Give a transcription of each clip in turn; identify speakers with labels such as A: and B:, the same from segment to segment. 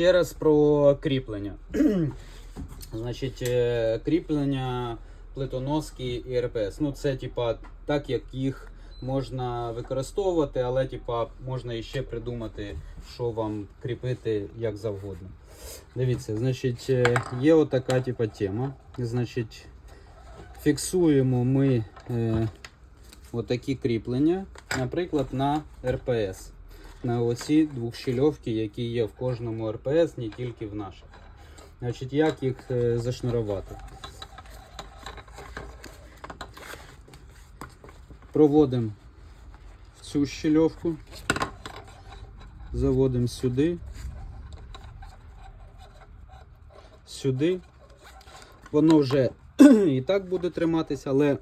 A: ще раз про кріплення. Значить, е, кріплення плитоноски і РПС. Ну, це типа так, як їх можна використовувати, але типа можна іще придумати, що вам кріпити як завгодно. Дивіться, значить, е, є отака типа тема. Значить, фіксуємо ми е, отакі кріплення, наприклад, на РПС. На оці двохщільовки, які є в кожному РПС, не тільки в наших. Значить, як їх е, зашнурувати? Проводимо в цю щільовку, заводимо сюди, сюди. Воно вже і так буде триматися, але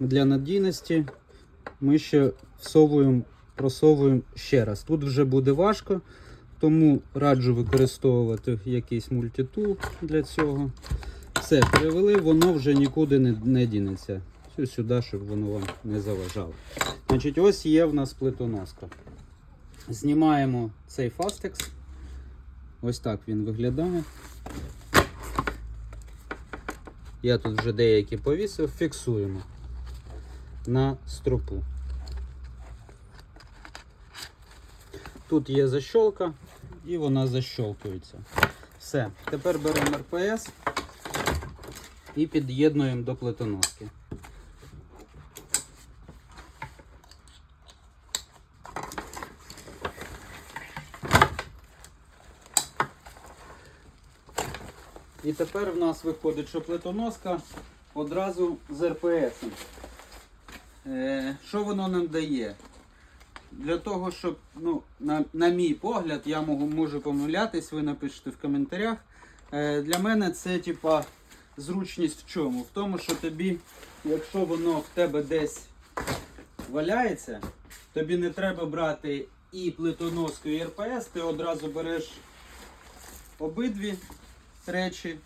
A: для надійності ми ще всовуємо, просовуємо ще раз. Тут вже буде важко, тому раджу використовувати якийсь мультитул для цього. Все, перевели, воно вже нікуди не, не дінеться. Все сюди, щоб воно вам не заважало. Значить, ось є в нас плитоноска. Знімаємо цей фастекс. Ось так він виглядає. Я тут вже деякі повісив, фіксуємо на стропу. Тут є защолка і вона защолкується. Все. Тепер беремо РПС і під'єднуємо до плитоноски. І тепер в нас виходить, що плитоноска одразу з РПС. Е, що воно нам дає? Для того, щоб, ну, на, на мій погляд, я можу, можу помилятись, ви напишете в коментарях. Е, для мене це типа зручність в чому? В тому, що тобі, якщо воно в тебе десь валяється, тобі не треба брати і плитоноску, і РПС, ти одразу береш обидві речі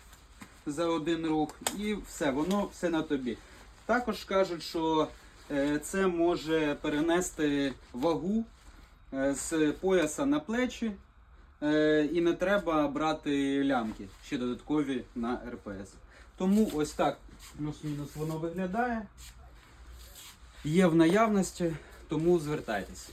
A: за один рух і все, воно все на тобі. Також кажуть, що це може перенести вагу е, з пояса на плечі е, і не треба брати лямки ще додаткові на РПС. Тому ось так плюс-мінус воно виглядає. Є в наявності, тому звертайтеся.